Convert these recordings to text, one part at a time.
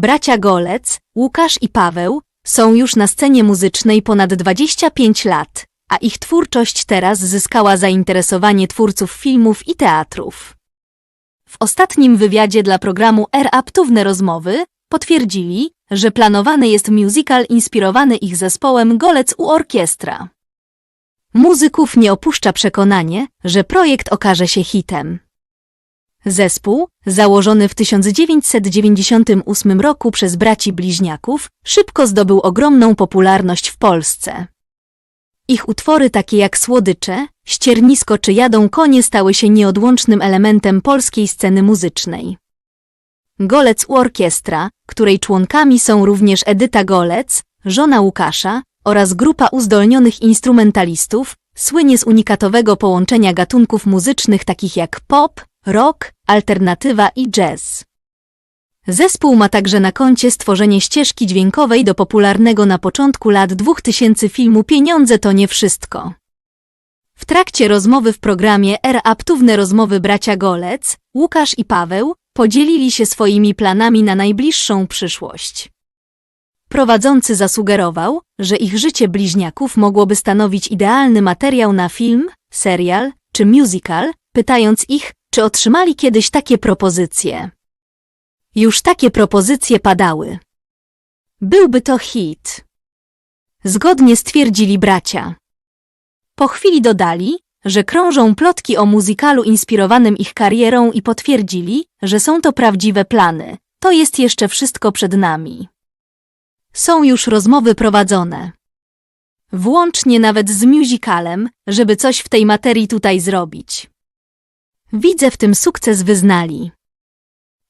Bracia Golec, Łukasz i Paweł, są już na scenie muzycznej ponad 25 lat, a ich twórczość teraz zyskała zainteresowanie twórców filmów i teatrów. W ostatnim wywiadzie dla programu R-Aptówne Rozmowy potwierdzili, że planowany jest musical inspirowany ich zespołem Golec u Orkiestra. Muzyków nie opuszcza przekonanie, że projekt okaże się hitem. Zespół, założony w 1998 roku przez braci bliźniaków, szybko zdobył ogromną popularność w Polsce. Ich utwory takie jak Słodycze, Ściernisko czy Jadą konie stały się nieodłącznym elementem polskiej sceny muzycznej. Golec u Orkiestra, której członkami są również Edyta Golec, żona Łukasza oraz grupa uzdolnionych instrumentalistów, słynie z unikatowego połączenia gatunków muzycznych takich jak pop, rock, alternatywa i jazz. Zespół ma także na koncie stworzenie ścieżki dźwiękowej do popularnego na początku lat 2000 filmu Pieniądze to nie wszystko. W trakcie rozmowy w programie R-Aptówne rozmowy bracia Golec, Łukasz i Paweł podzielili się swoimi planami na najbliższą przyszłość. Prowadzący zasugerował, że ich życie bliźniaków mogłoby stanowić idealny materiał na film, serial czy musical, pytając ich, czy otrzymali kiedyś takie propozycje. Już takie propozycje padały. Byłby to hit. Zgodnie stwierdzili bracia. Po chwili dodali, że krążą plotki o muzykalu inspirowanym ich karierą i potwierdzili, że są to prawdziwe plany. To jest jeszcze wszystko przed nami. Są już rozmowy prowadzone. Włącznie nawet z musicalem, żeby coś w tej materii tutaj zrobić. Widzę w tym sukces wyznali.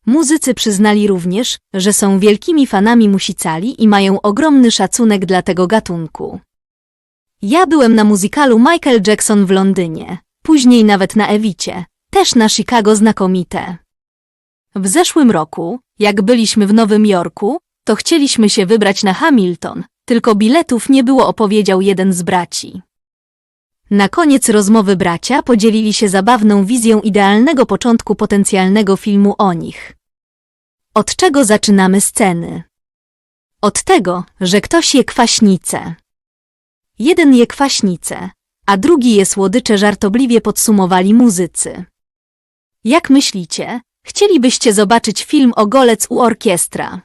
Muzycy przyznali również, że są wielkimi fanami musicali i mają ogromny szacunek dla tego gatunku. Ja byłem na muzykalu Michael Jackson w Londynie, później nawet na Ewicie, też na Chicago znakomite. W zeszłym roku, jak byliśmy w Nowym Jorku, to chcieliśmy się wybrać na Hamilton, tylko biletów nie było, opowiedział jeden z braci. Na koniec rozmowy bracia podzielili się zabawną wizją idealnego początku potencjalnego filmu o nich. Od czego zaczynamy sceny? Od tego, że ktoś je kwaśnicę. Jeden je kwaśnicę, a drugi je słodycze żartobliwie podsumowali muzycy. Jak myślicie, chcielibyście zobaczyć film o Golec u Orkiestra?